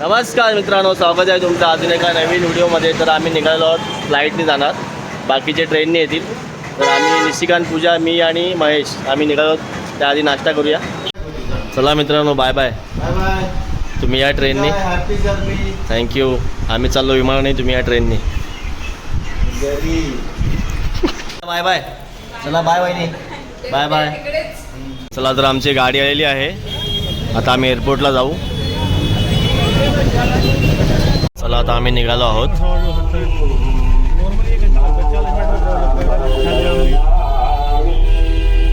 नमस्कार मित्रांनो स्वागत आहे तुमचं अजून एका नवीन व्हिडिओमध्ये. तर आम्ही निघालो आहोत फ्लाईटने जाणार. बाकीचे ट्रेनने येतील. तर आम्ही निशिकांत पूजा मी आणि महेश आम्ही निघालो आहोत. त्याआधी नाश्ता करूया. चला मित्रांनो बाय बाय तुम्ही या ट्रेनने थँक्यू आम्ही चाललो विमानाने तुम्ही या ट्रेनने बाय बाय चला बाय बाय बाय बाय चला तर आमची गाडी आलेली आहे. आता आम्ही एअरपोर्टला जाऊ. चला आता आम्ही निघालो आहोत.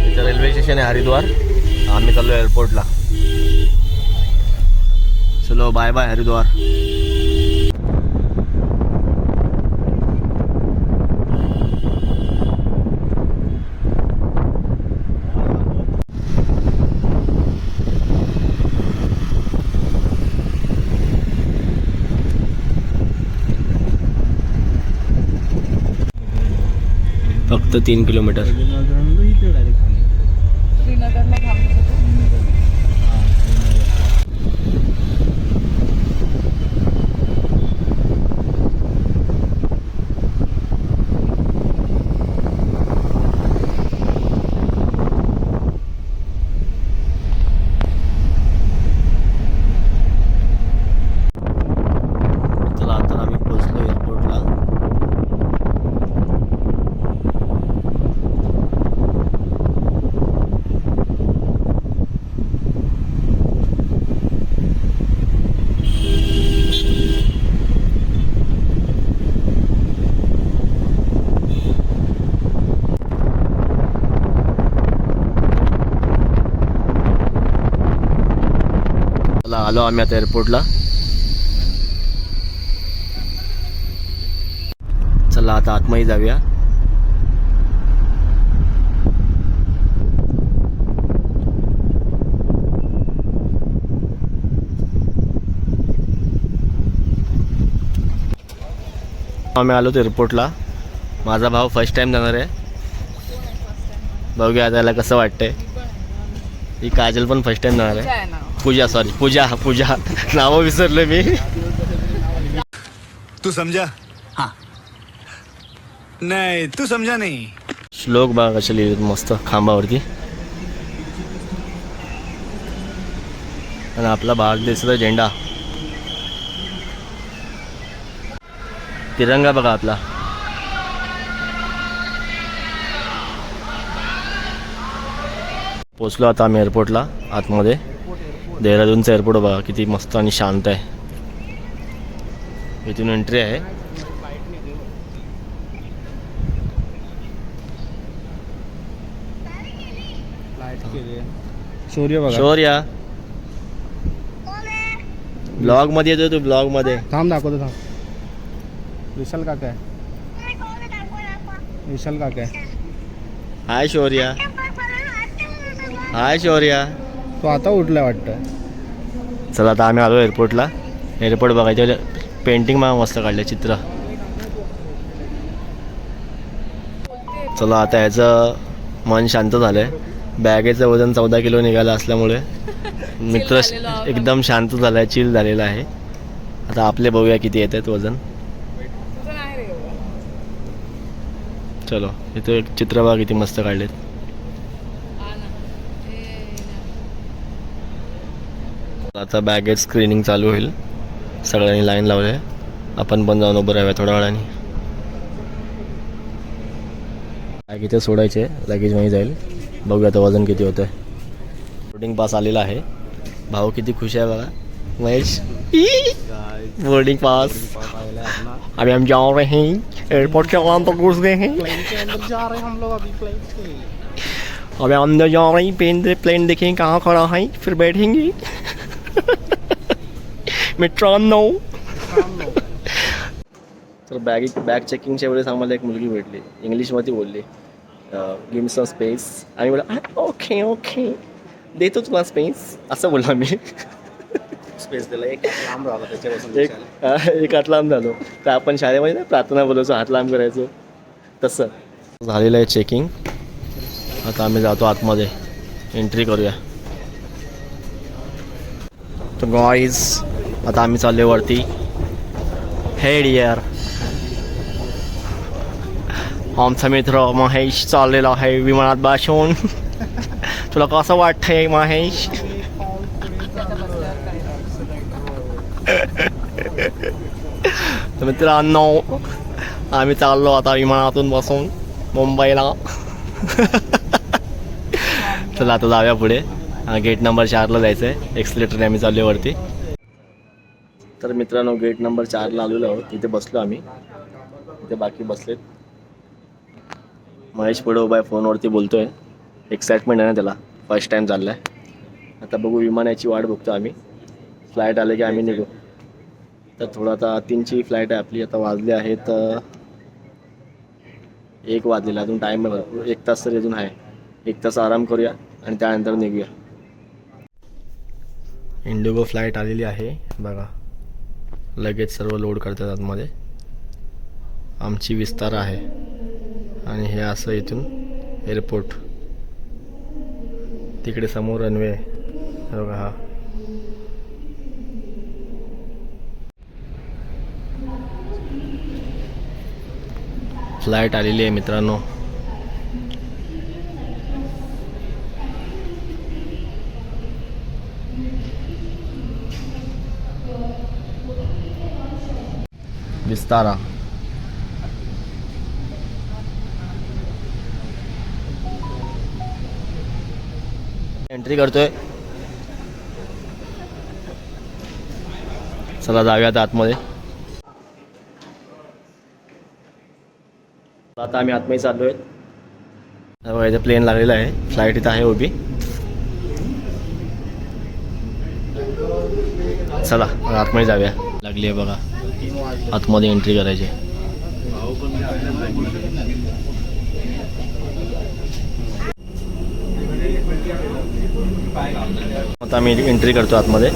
इथं रेल्वे स्टेशन आहे हरिद्वार. आम्ही चाललो एअरपोर्टला चलो बाय बाय हरिद्वार. फक्त तीन किलोमीटर श्रीनगरला थांबलो चला आता आम्ही पोहोचलो एअरपोर्टला चला आलो आम्ही आता एअरपोर्टला चला आता आतमध्ये जाऊया. आम्ही आलो एअरपोर्टला माझा भाऊ फर्स्ट टाइम जाणार आहे. बघूया त्याला कसं वाटतंय. ही काजल पण फर्स्ट टाइम जाणार आहे. पूजा सॉरी पूजा पूजा. नावं विसरलं मी. तू समझा? हाँ. नहीं तू समझा नहीं. श्लोक बघा कसे लिहिलेत मस्त खांबावरती. आणि आपला भारत देशाचा झेंडा. तिरंगा बघा आपला. पोचलो आता आम्ही एअरपोर्टला आतमध्ये. देहरादूनचं एअरपोर्ट बघा किती मस्त आणि शांत आहे. इथून एंट्री आहे. शौर्य बघा. शौर्या. ब्लॉगमध्ये येतो तू ब्लॉगमध्ये. थांब दाखवतो थांब. विशाल काका आहे. विशाल काका आहे. हाय शौर्या. हाय शौर्या. तो आता उठलाय वाटतं. चला आता आम्ही आलो एअरपोर्टला एअरपोर्ट बघायचं पेंटिंग मला मस्त काढलं चित्र. चला आता याचं मन शांत झालंय. बॅगेचं वजन चौदा किलो निघालं असल्यामुळे मित्र झालेलो आहोत. एकदम शांत झालाय चिल झालेला आहे. आता आपले बघूया किती येत आहेत वजन तुझं नाही रे एवढं. चलो इथे एक चित्र बघा किती मस्त काढलेत हा ना. ए, ना. आता बॅगेज स्क्रीनिंग चालू होईल. सगळ्यांनी लाईन लावले. आपण पण जाऊन उभं राहूया थोड्या वेळाने. बॅग इथे सोडायचे लगेज लगेजमध्ये जाईल. बघूया आता वजन किती होतं बोर्डिंग पास आलेला आहे. भाऊ किती खुश आहे बघा. महेश. बोर्डिंग पास अभी हम जा रहे हैं. एयरपोर्ट के अंदर घुस गए हैं. हम लोग अभी अभी अंदर जा रहे हैं प्लेन प्लेन देखेंगे कहाँ खड़ा है फिर बैठेंगे. मित्रांनो. तर बॅग बॅग चेकिंगच्या वेळेस आम्हाला एक मुलगी भेटली. इंग्लिशमध्ये बोलली. गिम सम स्पेस आणि बोला ओके ओके देतो तुला स्पेस असं बोलला मी स्पेस दिला. एक लांब राहिला त्याच्यापासून एक एक हात लांब झालो. तर आपण शाळेमध्ये ना प्रार्थना बोलायचो हात लांब करायचो. तसं. झालेलं आहे चेकिंग आता आम्ही जातो आतमध्ये. एंट्री करूया. तर गॉईज आता आम्ही चाललो वरती. हेड इयर आमचा मित्र महेश चाललेला आहे विमानात बसून. तुला कसं वाटतंय महेश? मित्रांनो आम्ही चाललो आता विमानातून बसून मुंबईला. चला आता जाऊया पुढे. गेट नंबर चारला जायचं आहे एक्सलेटरने आम्ही चालल्यावरती वरती. तर मित्रांनो गेट नंबर चारला आलेलो आहोत. तिथे बसलो आम्ही. तिथे बाकी बसलेत. महेश पुढे उभा आहे फोनवरती बोलतोय. एक्साइटमेंट आहे ना त्याला. फर्स्ट टाइम चाललं आहे आता बघू विमानाची वाट बघतो आम्ही. फ्लाईट आले की आम्ही निघू. तर थोडं आता तीनची फ्लाईट आहे आपली. आता वाजली आहेत तर एक वाजलेला. अजून टाईम आहे भरपूर. एक तास तरी अजून आहे. एक तास आराम करूया आणि त्यानंतर निघूया. इंडिगो फ्लाईट आलेली आहे. बघा. लगेच सर्व लोड करतात आतमध्ये. आमची विस्तार आहे. आणि हे असं इथून एअरपोर्ट तिकडे समोर रनवे बघा हा. फ्लाईट आलेली आहे मित्रांनो. विस्तारा एंट्री करतोय. चला जाऊयात आतमध्ये. आता आम्ही आतमध्ये चाललो आहेत इथे प्लेन लागलेलं आहे. फ्लाईट इथं आहे उभी. चला आतमध्ये जाऊया. लागली आहे बघा. आतमध्ये एंट्री करायची. आता आम्ही एंट्री करतो आतमध्ये.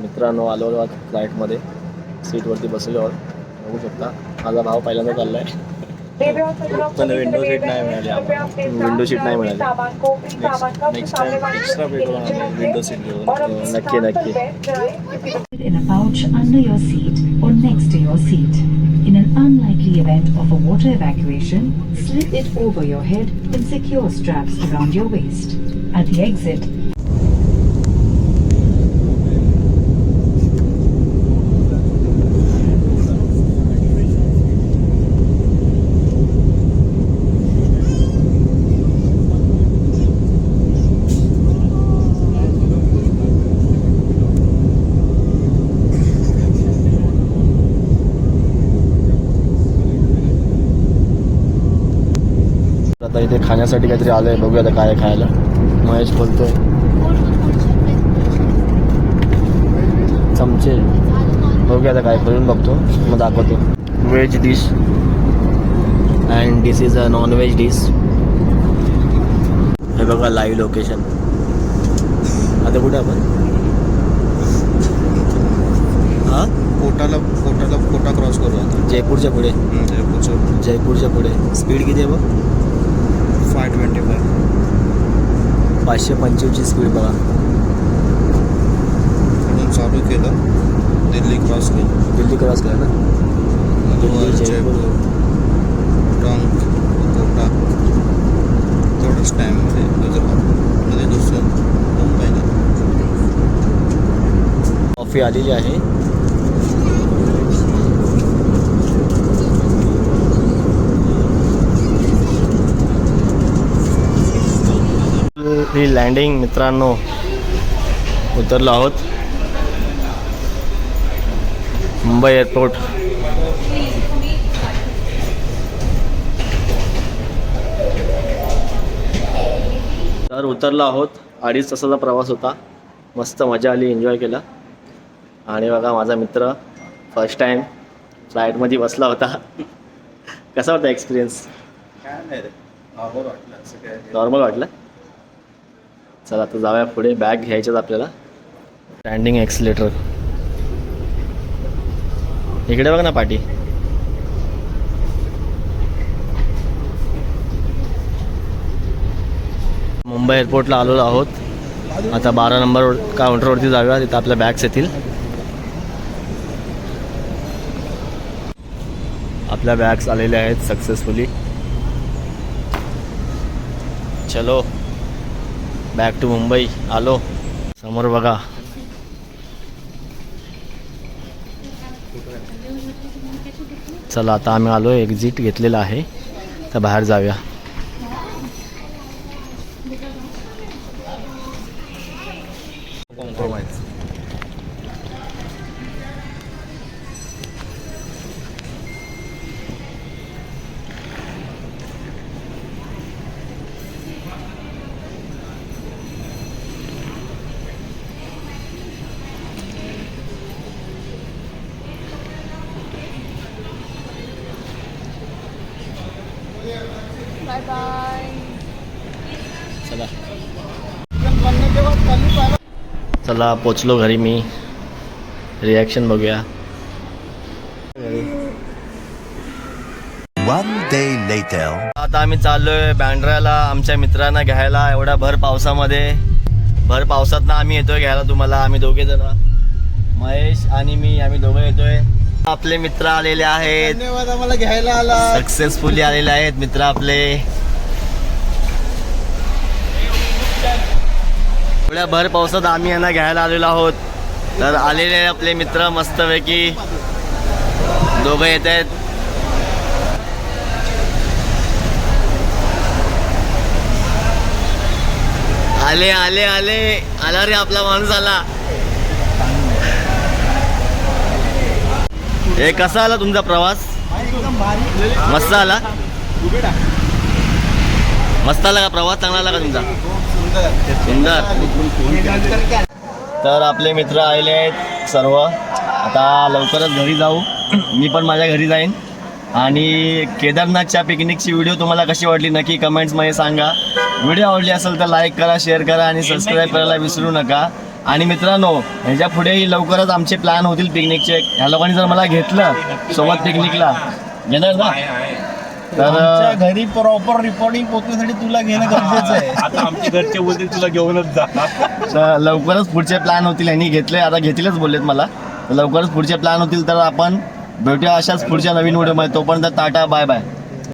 मित्रांनो आलो आहोत फ्लाईटमध्ये सीटवरती बसलेलो आहोत बघू शकता. माझा भाव पहिल्यांदा चाललाय पण विंडो सीट नाही मिळाली आम्हाला विंडो सीट नाही मिळाली नेक्स्ट टाइम एक्स्ट्रा भेटू आम्ही विंडो सीट घेऊन नक्की नक्की in a pouch under your seat or next to your seat. In an unlikely event of a water evacuation, slip it over your head and secure straps around your waist. At the exit, खाण्यासाठी काहीतरी आलंय बघूया आता काय आहे खायला. महेश बोलतोय. चमचे. बघूया आता काय करून बघतो. मग दाखवतो. Veg dish and this is a non veg dish हे बघा लाईव्ह लोकेशन आता कुठे आपण? हा? कोटाला कोटाला कोटा क्रॉस करू आता. जयपूरच्या पुढे. जयपूरचं जयपूरच्या पुढे. स्पीड किती आहे बघ? पाचशे पंचवीसची स्पीड बघा. म्हणून चालू केलं. दिल्ली क्रॉस केलं. दिल्ली क्रॉस केला ना? दिल्ली, जयपूर. टॉंग कोटा. तेवढंच टाईममध्ये मध्ये दुसरं. मुंबईला. कॉफ़ी आलेली आहे. ही लँडिंग मित्रांनो उतरलो आहोत. मुंबई एअरपोर्ट तर उतरलो आहोत. अडीच तासाचा प्रवास होता. मस्त मजा आली एन्जॉय केला. आणि बघा माझा मित्र फर्स्ट टाईम फ्लाईटमध्ये बसला होता. कसा होता एक्सपिरियन्स काय नाही रे. नॉर्मल वाटलं असं काय नॉर्मल वाटलं? चला आता जाऊया पुढे. बॅग घ्यायच्याच आपल्याला. स्टँडिंग एक्सिलेटर इकडे बघ ना पाठी मुंबई मुंबई एअरपोर्टला आलेलो आहोत. आता बारा नंबर काउंटरवरती जाऊया. तिथं आपल्या बॅग्स येतील. आपल्या बॅग्स आलेल्या आहेत सक्सेसफुली चलो. बॅक टू मुंबई आलो समोर बघा चला आता आम्ही आलो एक्झिट घेतलेला आहे. तर बाहेर जाऊया. चला पोचलो घरी मी. रिॲक्शन बघूया. One day later. आता आम्ही चाललोय बँड्राला आमच्या मित्रांना घ्यायला. एवढ्या भर पावसामध्ये. भर पावसात ना आम्ही येतोय घ्यायला तुम्हाला आम्ही दोघे जण. महेश आणि मी आम्ही दोघं येतोय. आपले मित्र आलेले आहेत. धन्यवाद आम्हाला घ्यायला आला सक्सेसफुली आलेले आहेत मित्र आपले. एवढ्या भर पावसात आम्ही यांना घ्यायला आलेलो आहोत. तर आलेले आपले मित्र मस्तपैकी. दोघं येत आहेत. आले आले आले. आला रे आपला माणूस आला. हे कसा आला तुमचा प्रवास? मस्त आला? मस्त आला का प्रवास? चांगला आला का तुमचा? सुंदर तर आपले मित्र आलेले आहेत सर्व. आता लवकरच घरी जाऊ. मी पण माझ्या घरी जाईन. आणि केदारनाथच्या पिकनिकची व्हिडिओ तुम्हाला कशी वाटली नक्की कमेंट्समध्ये सांगा. व्हिडिओ आवडली असेल तर लाईक करा शेअर करा आणि सबस्क्राईब करायला विसरू नका. आणि मित्रांनो ह्याच्या पुढेही लवकरच आमचे प्लॅन होतील पिकनिकचे. ह्या लोकांनी जर मला घेतलं सोबत पिकनिकला. घेणार ना? तर घरी प्रॉपर रिपोर्टिंग पोहोचण्यासाठी तुला घेणं गरजेचं आहे. आता आमच्या घरचे बोलतील तुला घेऊनच जा. तर लवकरच पुढचे प्लॅन होतील. यांनी घेतले आता घेतीलच बोललेत मला. तर लवकरच पुढचे प्लॅन होतील तर आपण भेटूया अशाच पुढच्या नवीन व्हिडिओमध्ये तोपर्यंत टाटा बाय बाय